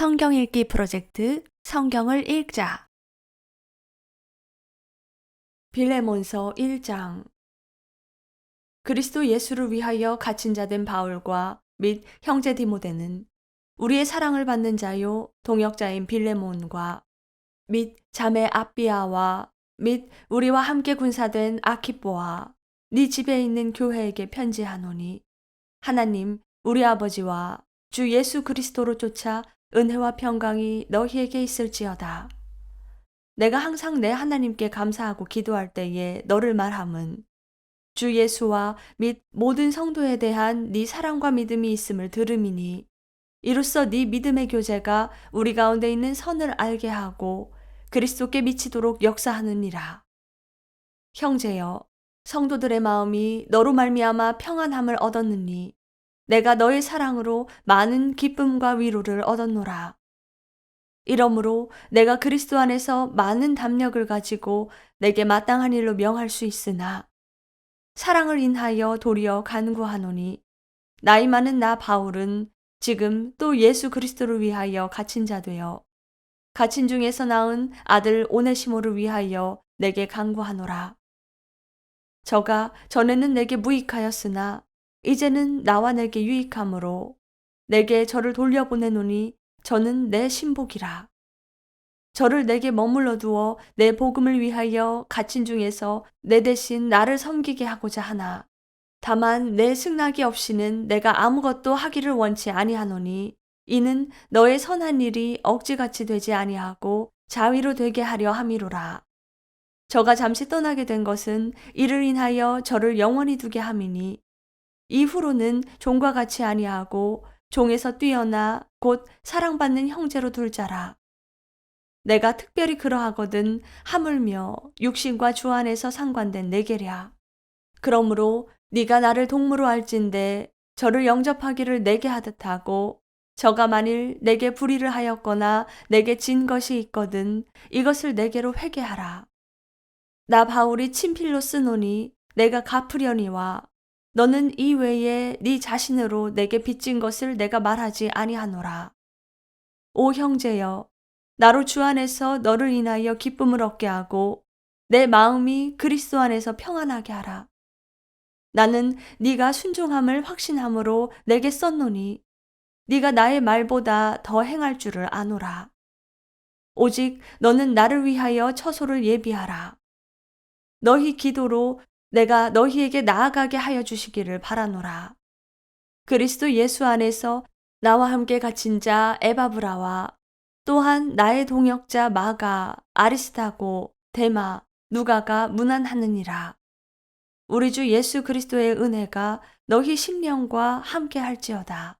성경 읽기 프로젝트 성경을 읽자. 빌레몬서 1장 그리스도 예수를 위하여 갇힌 자 된 바울과 및 형제 디모데는 우리의 사랑을 받는 자요 동역자인 빌레몬과 및 자매 아비아와 및 우리와 함께 군사된 아키뽀와 네 집에 있는 교회에게 편지하노니 하나님 우리 아버지와 주 예수 그리스도로 쫓아 은혜와 평강이 너희에게 있을지어다. 내가 항상 내 하나님께 감사하고 기도할 때에 너를 말함은 주 예수와 및 모든 성도에 대한 네 사랑과 믿음이 있음을 들음이니 이로써 네 믿음의 교제가 우리 가운데 있는 선을 알게 하고 그리스도께 미치도록 역사하느니라. 형제여, 성도들의 마음이 너로 말미암아 평안함을 얻었느니 내가 너의 사랑으로 많은 기쁨과 위로를 얻었노라. 이러므로 내가 그리스도 안에서 많은 담력을 가지고 내게 마땅한 일로 명할 수 있으나 사랑을 인하여 도리어 간구하노니 나이 많은 나 바울은 지금 또 예수 그리스도를 위하여 갇힌 자 되어 갇힌 중에서 낳은 아들 오네시모를 위하여 내게 간구하노라. 저가 전에는 내게 무익하였으나 이제는 나와 내게 유익함으로 내게 저를 돌려보내노니 저는 내 신복이라. 저를 내게 머물러 두어 내 복음을 위하여 갇힌 중에서 내 대신 나를 섬기게 하고자 하나. 다만 내 승낙이 없이는 내가 아무것도 하기를 원치 아니하노니 이는 너의 선한 일이 억지같이 되지 아니하고 자위로 되게 하려 함이로라. 저가 잠시 떠나게 된 것은 이를 인하여 저를 영원히 두게 함이니 이후로는 종과 같이 아니하고 종에서 뛰어나 곧 사랑받는 형제로 둘 자라. 내가 특별히 그러하거든 하물며 육신과 주 안에서 상관된 내게랴. 그러므로 네가 나를 동무로 알진대 저를 영접하기를 내게 하듯 하고 저가 만일 내게 불의를 하였거나 내게 진 것이 있거든 이것을 내게로 회개하라. 나 바울이 친필로 쓰노니 내가 갚으려니와 너는 이 외에 네 자신으로 내게 빚진 것을 내가 말하지 아니하노라. 오 형제여, 나로 주 안에서 너를 인하여 기쁨을 얻게 하고 내 마음이 그리스도 안에서 평안하게 하라. 나는 네가 순종함을 확신함으로 내게 썼노니 네가 나의 말보다 더 행할 줄을 아노라. 오직 너는 나를 위하여 처소를 예비하라. 너희 기도로 내가 너희에게 나아가게 하여 주시기를 바라노라. 그리스도 예수 안에서 나와 함께 갇힌 자 에바브라와 또한 나의 동역자 마가, 아리스타고, 데마, 누가가 문안하느니라. 우리 주 예수 그리스도의 은혜가 너희 심령과 함께 할지어다.